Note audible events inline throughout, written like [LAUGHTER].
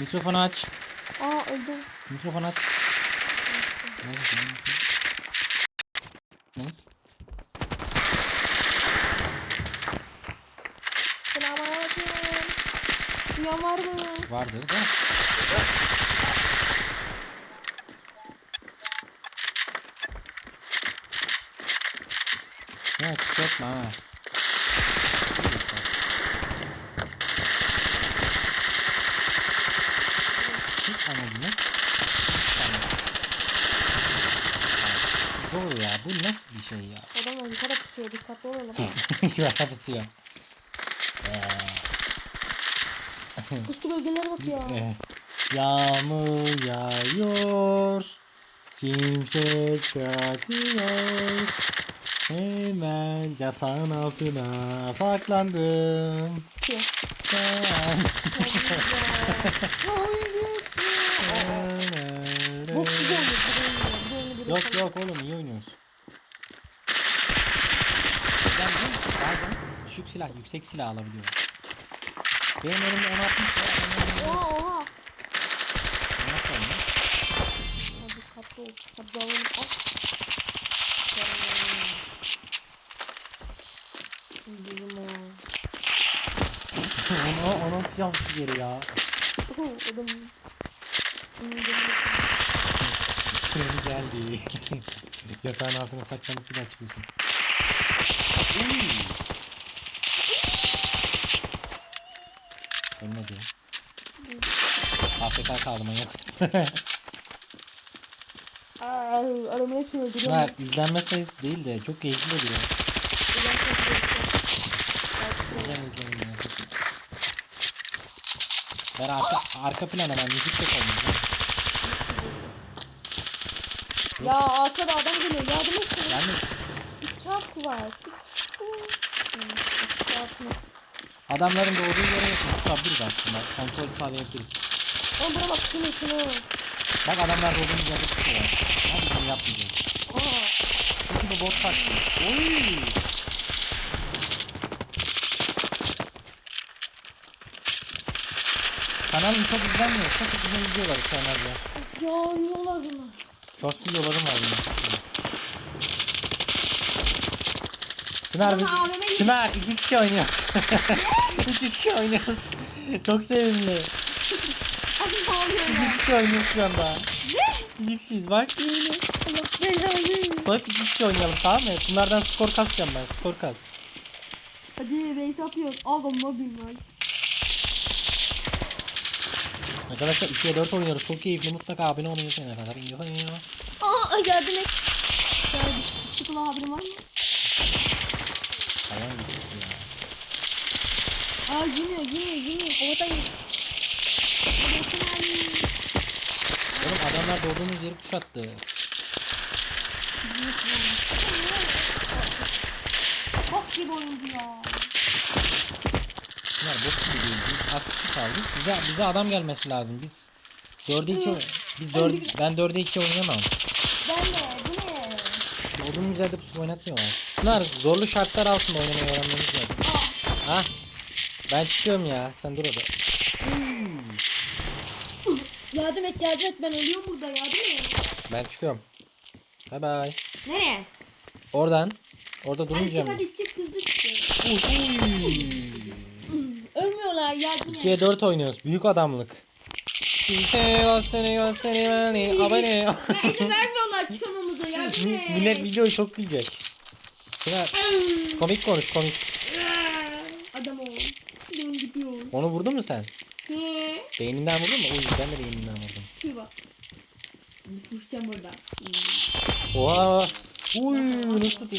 Mikrofonu aç. Aa öldüm. Mikrofonu aç. Neyse, Neyse. Selamünaleyküm. Duyan var mı? Vardır da. Ya etme ha. Hiç anladın mı? Hiç anladın. Zor ya. Bu nasıl bir şey ya? Adam yukarı pusuyor. Dikkatli olalım. Güven [LAUGHS] pusuyor. Kustu bölgelere bakıyor. [LAUGHS] Eh, Yağmur yağıyor. Şimşek çakıyor. Hemen yatağın altına saklandım. Sen. Bok [LAUGHS] yok yok oğlum iyi oynuyoruz. Ben de bazen düşük silah, yüksek silah alabiliyorum. Benim elimde 10 60 var. Oha oha. Nasıl oynuyor? Ya Dikkatli ol. Hadi alalım. Al. Bizim o. [LAUGHS] o, o nasıl şansı geri ya? Oho, Adam. Kremi geldi. [LAUGHS] Yatağın altına saklanıp bir daha çıkıyorsun. Ölmedi. AFK kaldı manyak. Aa, adamın hepsini öldürüyor. Bunlar izlenme sayısı değil de çok keyifli oluyor. Çok iyi. Ben arka, arka plana ben müzik de koymayacağım. Ya arkada adam geliyor. Yardım. Ben de Çark var. Çark mı? adamların doğduğu yere tutabiliriz aslında. Kontrol sağlayabiliriz. Oğlum buna bak şunu şunu. Bak adamlar doğduğumuz yerde tutuyorlar. Ama biz bunu yapmayacağız. Aa. Çünkü bu bot taktı. Oy! Kanalım çok izlenmiyor. Çok izliyorlar kanalda. Ya oynuyorlar bunlar. Short videolarım var benim. Çınar, biz, Bana AVM Çınar iki kişi oynuyoruz. [LAUGHS] iki kişi oynuyoruz. Çok sevimli. Hadi ne oluyor ya? İki kişi oynuyoruz şu anda. İki kişiyiz bak. Allah belanı. Sonra iki kişi oynayalım tamam mı? Bunlardan skor kasacağım ben. Skor kas. Hadi base atıyor. Al bomba lan. Arkadaşlar 2'ye 4 oynuyoruz. Çok keyifli. Mutlaka abone olmayı unutmayın arkadaşlar. İyi bakın ya. Aa yardım et. Yardım. Sıkıla haberin var mı? Hayvan gibi çıktı ya. Aa yemiyor. Havadan yiyor. Bakın abi. Oğlum adamlar doğduğumuz yeri kuşattı. Bok gibi oyuncu ya. Bunlar bok gibi değil. Az kişi kaldık. Bize, bize adam gelmesi lazım. Biz 4'e 2 biz 4 ben 4'e 2 oynamam. Ben de bu ne? Doğduğumuz yerde pusu oynatmıyorlar. Bunlar zorlu şartlar altında oynamayı öğrenmemiz lazım. Ha? Ben çıkıyorum ya. Sen dur orada. Yardım et yardım et ben ölüyorum burada yardım et. Ben çıkıyorum. Bay bay. Nereye? Oradan. Orada Hadi çık durmayacağım. hadi çık hızlı çık. Uy, uy. Ölmüyorlar yardım et. 2'ye 4 oynuyoruz. Büyük adamlık. Seni gösteri beni abone. Ya izin vermiyorlar çıkamamıza yardım et. Millet videoyu çok gülecek. Çınar, komik konuş komik. Adam ol. Ben gidiyor. Onu vurdun mu sen? He. Beyninden vurdun mu? Uy ben de beyninden vurdum. Şuraya bak. Pusacağım orada. Oha. Uy nasıl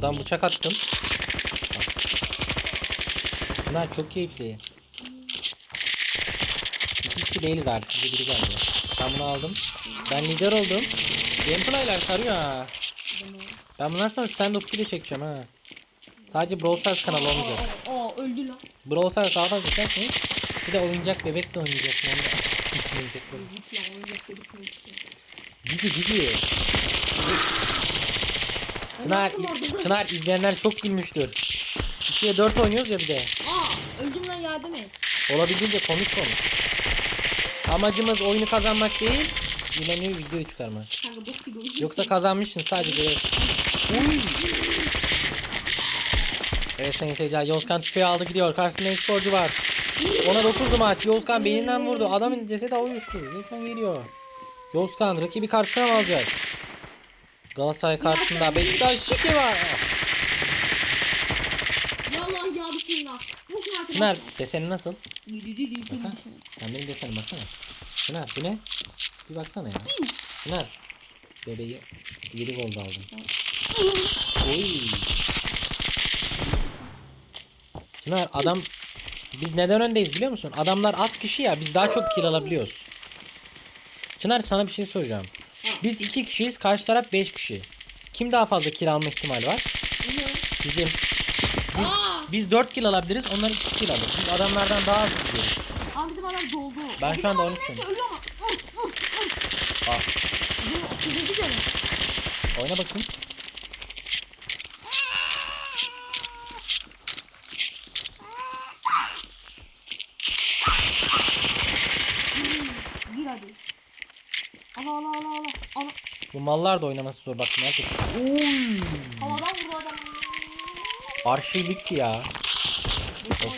Adam bıçak attım. Bunlar çok keyifli. İki kişi değiliz artık. Biri geldi. Ben bunu aldım. Ben lider oldum. Gameplay'ler sarıyor ha. Ben bundan sonra stand-up video çekeceğim ha. Sadece Brawl Stars kanalı olmayacak. Aa, aa, öldü lan. Brawl Stars daha fazla çekerseniz bir de oyuncak bebek de oynayacak. Onu da oyuncak. Çınar. Çınar izleyenler çok gülmüştür. 2'ye 4 oynuyoruz ya bir de. Aa öldüm lan yardım et. Olabildiğince komik konuş. Amacımız oyunu kazanmak değil, çıkarmak. Kanka bok gibi oyun. Yoksa kazanmışsın sadece. Uy. Evet sayın seyirciler Yozkan tüfeği aldı gidiyor. Karşısında e-sporcu var. Ona 9 maç. Yozkan beyninden vurdu. Adamın cesedi uyuştu. Yozkan geliyor. Yozkan rakibi karşısına mı alacak? Galatasaray karşısında Beşiktaş şiki var. Vallahi ya bismillah. Boşun arkadaşlar. Çınar deseni nasıl? Baksana. Sen benim desenim baksana. Çınar bu ne? Bir baksana ya. Çınar. Bebeği 7 gol aldım. Oy. Çınar adam biz neden öndeyiz biliyor musun? Adamlar az kişi ya biz daha çok kill alabiliyoruz. Çınar sana bir şey soracağım. Biz iki kişiyiz karşı taraf 5 kişi. Kim daha fazla kill alma ihtimali var? Bizim. Aa! Biz 4 kill alabiliriz onlar 2 kill alır. Biz adamlardan daha az izliyoruz. Abi bizim adam doldu. Ben şu anda Bizim 13 adam neyse -üm. ölüyor ama. Uf, uf, uf. Aa, Bu 37 canım. oyna bakayım. Gir hadi. Ala ala ala ala. ala. Bu mallar da oynaması zor bak merak ettim. Oy. Havadan vurdu adam. Arşiv bitti ya. Of.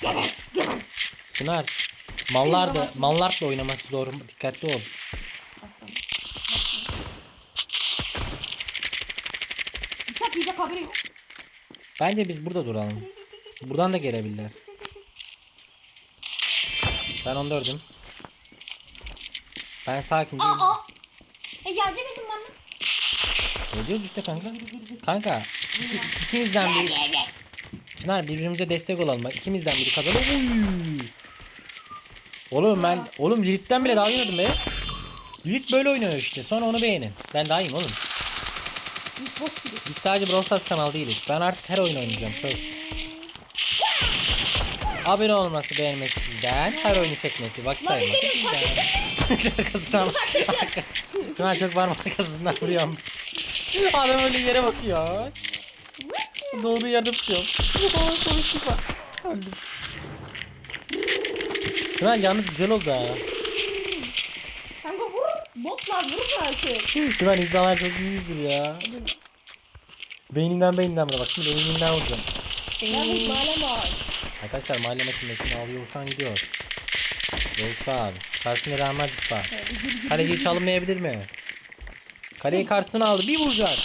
Geber geber. Çınar. Mallar da mallar da oynaması zor. Dikkatli ol. Bıçak yiyecek haberi yok. Bence biz burada duralım. Buradan da gelebilirler. Ben 14'üm. Ben sakin değilim. Aa aa. E yardım edin bana. Ne diyoruz işte kanka? Kanka iki, ikimizden biri. Çınar birbirimize destek olalım. Bak ikimizden biri kazanır. Oğlum ben oğlum Lilith'ten bile daha iyi oynadım be. Lilith böyle oynuyor işte. Sonra onu beğenin. Ben daha iyiyim oğlum. Biz sadece Brawl Stars kanal değiliz. Ben artık her oyun oynayacağım söz. Abone olması beğenmesi sizden. Her oyunu çekmesi. Vakit Lan ayırması bir de sizden. [LAUGHS] Arkasından. Arkası. Şu an çok parmak arkasından vuruyorum. Adam öyle yere bakıyor. Doğduğu yerde tutuyorum. Oy konuştuk bak. Öldüm. Şuna yalnız güzel oldu ha. Kanka vur. Botlar vur artık. Şuna insanlar çok iyidir ya. Beyninden beyninden buna bak. Şimdi beyninden vuracağım. Yalnız mahalle var. Arkadaşlar mahalle maçında şimdi alıyor Oğuzhan gidiyor. Oğuzhan. Karşısında Real Madrid var. Kaleciyi çalınmayabilir mi? Kaleyi karşısına aldı. Bir vuracak.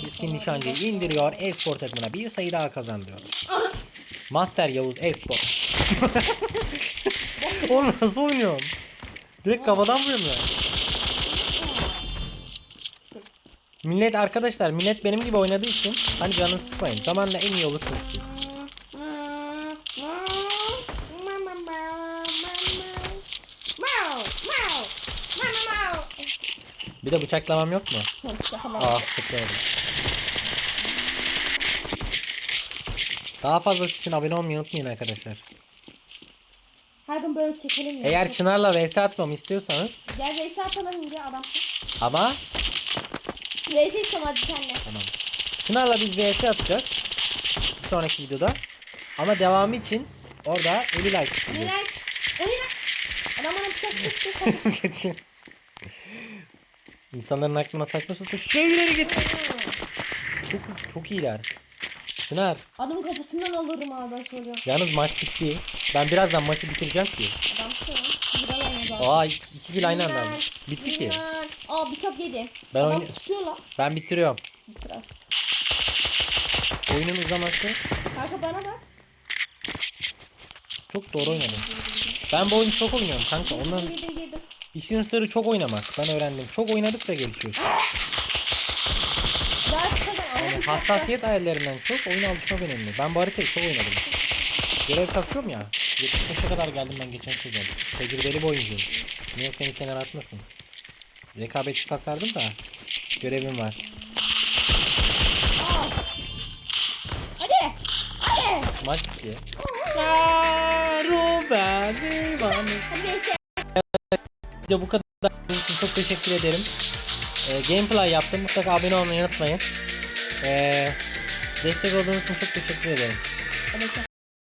Keskin nişancıyı indiriyor. E-spor takımına bir sayı daha kazandırıyor. Master Yavuz E-spor. [LAUGHS] Oğlum nasıl oynuyorum? Direkt kafadan vuruyorum ya. Millet arkadaşlar millet benim gibi oynadığı için hani canını sıkmayın. Zamanla en iyi olursunuz siz. Bir de bıçaklamam yok mu? Ah bıçaklamadım. Daha fazlası için abone olmayı unutmayın arkadaşlar. Her gün böyle çekelim ya. Eğer Çınar'la vs atmamı istiyorsanız Gel VS atalım ince adam. ama VS istem hadi senle. tamam. Çınar'la biz vs atacağız. Bir sonraki videoda. Ama devamı için orada 50 like isteyeceğiz. Neler? Neler? Adam bana bıçak çekti. İnsanların aklına saçma sapan şeyleri getir. Çok hızlı, çok iyiler. Çınar, Adamın kafasından alırım abi ben şöyle. yalnız maç bitti. Ben birazdan maçı bitireceğim ki. Adam şey. Viral oynadı. Aa iki, iki kill aynı anda aldım. Bitti ki. Viral. Aa bıçak yedi. Ben Adam tutuyor lan. Ben bitiriyorum. Bitir artık. Oyunun uzaması Kanka bana bak. çok doğru oynadım. Ben bu oyunu çok oynuyorum kanka. Ondan Girdim girdim girdim. İşin sırrı çok oynamak. Ben öğrendim. Çok oynadık da gelişiyorsun. Yani hassasiyet ayarlarından çok oyuna alışmak önemli. Ben bu haritayı çok oynadım. Görev kasıyorum ya. 75'e kadar geldim ben geçen sezon. Tecrübeli bir oyuncuyum. York beni kenara atmasın. Rekabetçi kasardım da görevim var. Aa. Hadi. Hadi. Maç bitti. Ruben Ivan. Hadi. Video bu kadar. Çok teşekkür ederim. Ee, gameplay yaptım. Mutlaka abone olmayı unutmayın. Ee, destek olduğunuz için çok teşekkür ederim. Evet.